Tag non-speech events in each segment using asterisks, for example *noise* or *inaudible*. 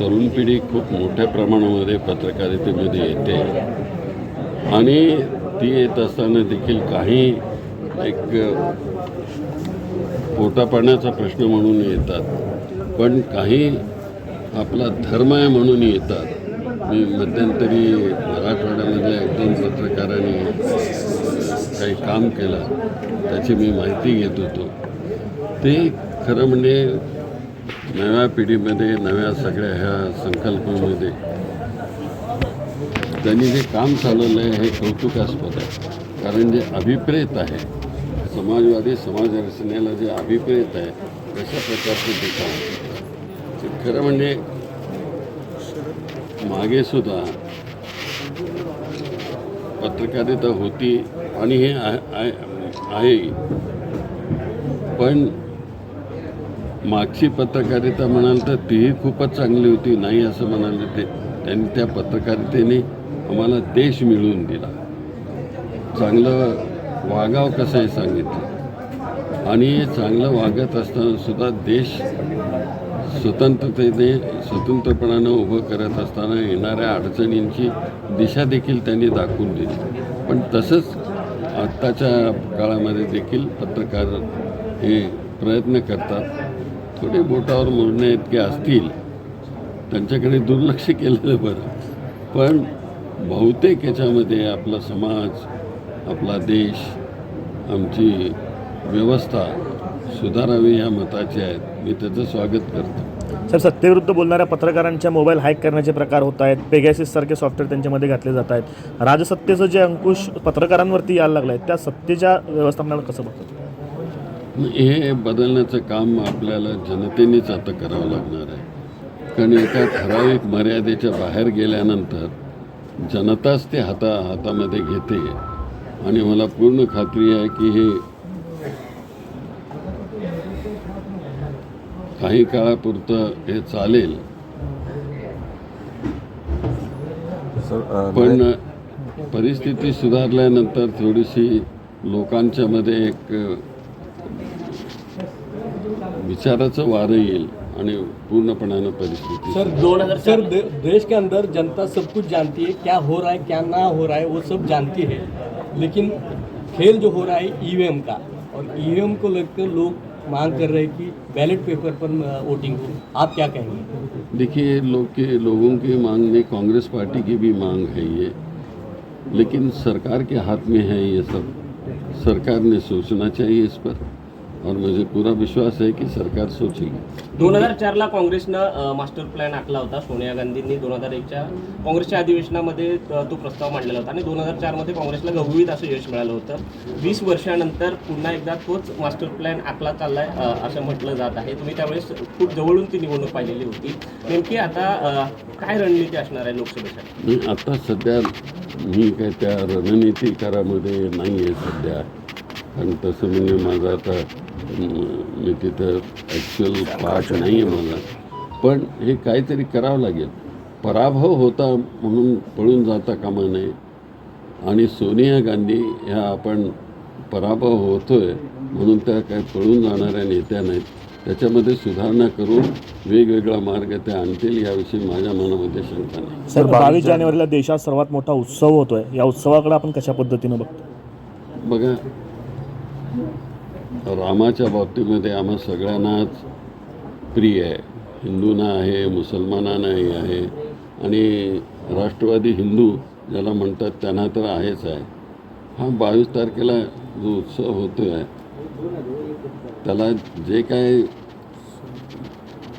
तरुण पिढी खूप मोठ्या प्रमाणामध्ये पत्रकारितेमध्ये येते. आणि ती येत असताना देखील काही एक पोटापाण्याचा प्रश्न म्हणून येतात. पण काही आपला धर्म आहे म्हणून येतात. मी मध्यंतरी मराठवाड्यामधल्या एक दोन पत्रकारांनी काही काम केलं. त्याची मी माहिती घेत होतो. ते खरं म्हणजे नव्या पिढीमध्ये नव्या सगळ्या ह्या संकल्पनेमध्ये त्यांनी जे काम चालवलं आहे हे कौतुकास्पद आहे कारण जे अभिप्रेत आहे समाजवादी समाज रचनेला जे अभिप्रेत आहे तशा प्रकारचं ते काम खरं म्हणजे मागे सुद्धा पत्रकारिता होती आणि हे आहे आहे. पण मागची पत्रकारिता म्हणाल तर तीही खूपच चांगली होती नाही असं म्हणाले ते. त्यांनी त्या पत्रकारितेने आम्हाला देश मिळवून दिला. चांगलं वागाव कसं आहे सांगितलं. आणि चांगलं वागत असताना सुद्धा देश स्वतंत्रतेने स्वतंत्रपणानं उभं करत असताना येणाऱ्या अडचणींची दिशा देखील त्यांनी दाखवून दिली. पण तसंच आत्ताच्या काळामध्ये देखील पत्रकार हे प्रयत्न करतात. थोडे बोटावर मोजण्या इतके असतील त्यांच्याकडे दुर्लक्ष केलेलं बरं. पण बहुतेक याच्यामध्ये आपला समाज आपला देश आमची व्यवस्था सुधारावी या मताची आहेत. मी त्याचं स्वागत करतो. सर सत्तेविरुद्ध बोलणाऱ्या पत्रकारांच्या मोबाईल हॅक करण्याचे प्रकार होत आहेत. पेगॅसिस सारखे सॉफ्टवेअर त्यांच्यामध्ये घातले जात आहेत. राजसत्तेचं जे अंकुश पत्रकारांवरती यायला लागलं आहे त्या सत्तेच्या व्यवस्थापनाला कसं बघतात? हे बदलण्याचं काम आपल्याला जनतेनेच आता करावं लागणार आहे. कारण एका ठराविक मर्यादेच्या बाहेर गेल्यानंतर जनताच ते हाता हातामध्ये घेते. आणि मला पूर्ण खात्री आहे की हे काही काळापुरतं हे चालेल. पण परिस्थिती सुधारल्यानंतर थोडीशी लोकांच्यामध्ये एक विचाराचं वारं येईल आणि पूर्णपणानं परिस्थिती सर दो सर दे, देश के अंदर जनता सब कुछ जानती है क्या हो रहा है क्या ना हो रहा है वो सब जानती है। लेकिन खेल जो हो रहा है ईवीएम का। और ईवीएम को लेकर लोग मांग कर रहे हैं कि बैलेट पेपर पर वोटिंग हो। आप क्या कहेंगे? देखिए लोग के लोगों की मांग में कांग्रेस पार्टी की भी मांग है ये। लेकिन सरकार के हाथ में है ये सब। सरकार ने सोचना चाहिए इस पर। और मुझे पूरा विश्वास है कि सरकार सोचेगी। दोन हजार चारला काँग्रेसनं अ, मास्टर प्लॅन आखला होता सोनिया गांधींनी. दोन हजार एकच्या काँग्रेसच्या अधिवेशनामध्ये तो प्रस्ताव मांडलेला होता आणि दोन हजार चारमध्ये काँग्रेसला घवघवीत असं यश मिळालं होतं. वीस वर्षानंतर पुन्हा एकदा तोच मास्टर प्लॅन आखला चाललाय असं म्हटलं जात आहे. तुम्ही त्यावेळेस खूप जवळून ती निवडणूक पाहिलेली होती. नेमकी आता काय रणनीती असणार आहे लोकसभेसाठी आता सध्या मी काय त्या रणनीतिकारामध्ये नाही आहे सध्या. कारण तसं म्हणजे माझं आता मी तिथं ॲक्च्युअल पार्ट नाही आहे मला पण हे काहीतरी करावं लागेल. पराभव होता म्हणून पळून जाता कामा नये. आणि सोनिया गांधी ह्या आपण पराभव होतोय म्हणून त्या काय पळून जाणाऱ्या नेत्या नाहीत. त्याच्यामध्ये सुधारणा करून वेगवेगळा मार्ग त्या आणतील याविषयी माझ्या मनामध्ये शंका नाही. सर बावीस जानेवारीला देशात सर्वात मोठा उत्सव होतोय. या उत्सवाकडे आपण कशा पद्धतीनं बघतो बघा रामाच्या बाबतीमध्ये आम्हा सगळ्यांनाच प्रिय आहे. हिंदूंना आहे मुसलमानांनाही आहे. आणि राष्ट्रवादी हिंदू ज्याला म्हणतात त्यांना तर आहेच आहे. हा बावीस तारखेला जो उत्सव होतो आहे त्याला जे काय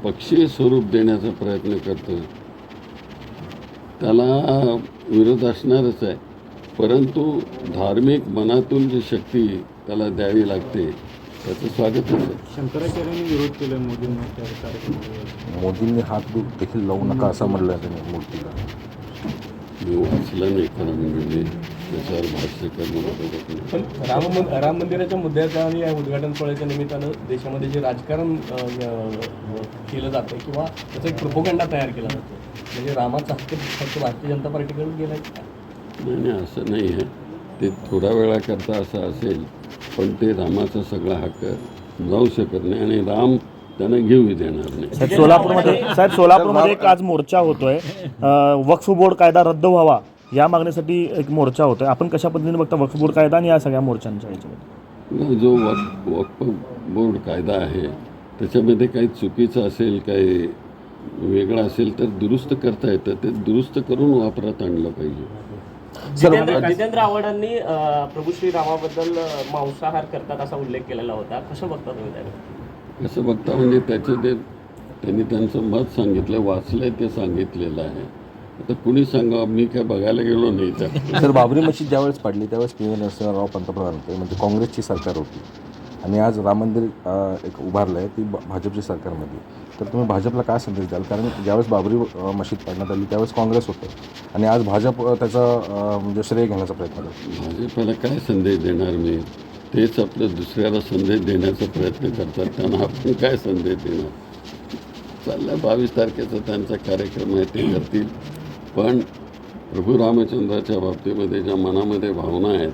पक्षीय स्वरूप देण्याचा प्रयत्न करतो त्याला विरोध असणारच आहे. परंतु धार्मिक मनातून जी शक्ती त्याला द्यावी लागते. त्याचं स्वागतच आहे शंकराचार्यांनी विरोध केला मोदींना त्या कार्यक्रमाला मोदींनी हात देखील लावू नका असं म्हणलं त्यांनी मूर्तीला मी वाचलं नाही खरं म्हणजे त्याच्यावर भाष्य करणं बरोबर नाही. पण राम राम मंदिराच्या मुद्द्याचा आणि या उद्घाटन सोहळ्याच्या निमित्तानं देशामध्ये जे राजकारण अ, अ, केलं जातं किंवा त्याचा एक प्रोपोगंडा तयार केला जातो म्हणजे रामाचा हक्क फक्त भारतीय जनता पार्टीकडे गेलाय का? नाही नाही असं नाही आहे. ते थोड्या वेळाकरता असं असेल पण ते रामाचा सगळा हक्क जाऊ शकत नाही आणि राम त्यांना घेऊ देणार नाही. साहेब सोलापूरमध्ये साहेब सोलापूरमध्ये एक आज मोर्चा होतोय. अं, वक्फ बोर्ड कायदा रद्द व्हावा या मागणीसाठी एक मोर्चा होतोय. आपण कशा पद्धतीने बघता वक्फ बोर्ड कायदा आणि या सगळ्या मोर्चांच्या याच्यामध्ये? जो वक वक्फ बोर्ड कायदा आहे त्याच्यामध्ये काही चुकीचं असेल काही वेगळं असेल तर दुरुस्त करता येतं. ते दुरुस्त करून वापरात आणलं पाहिजे. जितेंद्र जितेंद्र आव्हाडांनी प्रभू श्रीरामाबद्दल अ, मांसाहार करतात असा उल्लेख केलेला होता. कसं बघता तुम्ही त्याकडे असं बघता म्हणजे त्याचं ते त्यांनी त्यांचं मत सांगितलं वाचलंय ते सांगितलेलं आहे. आता कुणी सांगावं? मी काय बघायला गेलो नाही तर. सर बाबरी मशीद ज्यावेळेस पडली त्यावेळेस पी व्ही नरसिंहराव पंतप्रधान होते. म्हणजे काँग्रेसची सरकार होती. आणि आज राम मंदिर एक उभारलं आहे ती भा- भाजपच्या सरकारमध्ये. तर तुम्ही भाजपला काय संदेश द्याल? कारण ज्यावेळेस बाबरी मशीद पाडण्यात आली त्यावेळेस काँग्रेस होतं. आणि आज भाजप त्याचा म्हणजे श्रेय घेण्याचा प्रयत्न करतो भाजपाला काय संदेश देणार मी? तेच आपलं दुसऱ्याला संदेश देण्याचा प्रयत्न करतात. त्यांना आपण काय संदेश देणार? चाललं बावीस तारखेचा त्यांचा कार्यक्रम आहे ते करतील. पण प्रभू रामचंद्राच्या बाबतीमध्ये ज्या मनामध्ये भावना आहेत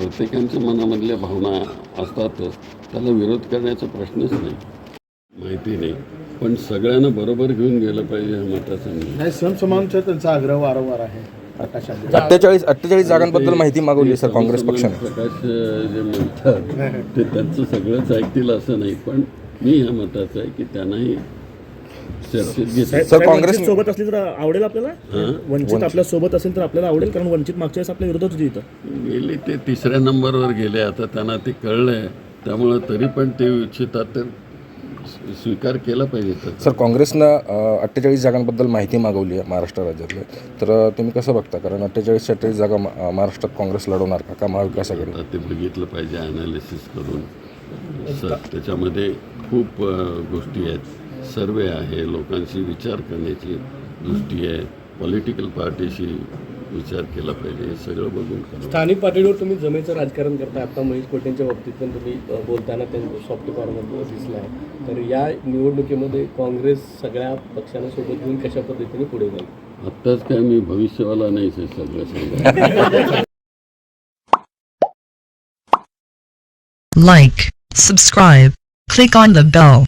प्रत्येकाच्या मनामधल्या भावना असतातच त्याला विरोध करण्याचा प्रश्नच नाही. माहिती नाही. पण सगळ्यांना बरोबर घेऊन गेलं पाहिजे हा मताचा मी नाही समसमानचा त्यांचा आग्रह वारंवार आहे. अठ्ठेचाळीस अठ्ठेचाळीस जागांबद्दल माहिती मागवली सर काँग्रेस पक्षाने. प्रकाश जे म्हणतात *laughs* ते त्यांचं सगळंच ऐकतील असं नाही. पण मी ह्या मताचं आहे की त्यांनाही साहेब- सर, साहेब, काँग्रेस- वंचित सोबत असली तर आवडेल आपल्याला? वंचित आपल्यासोबत असेल तर आपल्याला आवडेल कारण वंचित मागच्या वेळेस आपल्या विरोधात होती इथं. गेले ते तिसऱ्या नंबरवर गेले आता त्यांना ते कळलंय. त्यामुळं तरी पण ते इच्छितात तर स्वी- स्वीकार केला पाहिजे. सर काँग्रेसनं अठ्ठेचाळीस जागांबद्दल माहिती मागवली आहे महाराष्ट्र राज्यातले. तर अ, तुम्ही कसं बघता? कारण अठ्ठेचाळीस अठ्ठेचाळीस जागा मा- अ, महाराष्ट्रात काँग्रेस लढवणार का? का महाविकास आघाडी? आता ते बघितलं पाहिजे ॲनालिसिस करून. स त्याच्यामध्ये खूप अ, गोष्टी आहेत. सर्वे आहे लोकांशी विचार करण्याची दृष्टी आहे पॉलिटिकल पार्टीशी विचार केला पाहिजे हे सगळं बघून स्थानिक पातळीवर तुम्ही जमेचं राजकारण करता आता महेश कोटेंच्या बाबतीत पण तुम्ही अ, बोलताना त्यांचं सॉफ्ट कॉर्नर दिसलं आहे. तर या निवडणुकीमध्ये काँग्रेस सगळ्या पक्षांना सोबत घेऊन कशा पद्धतीने पुढे जाईल? आत्ताच काय मी भविष्यवाला नाहीच हे सगळं सांगा Like, subscribe, click on the bell.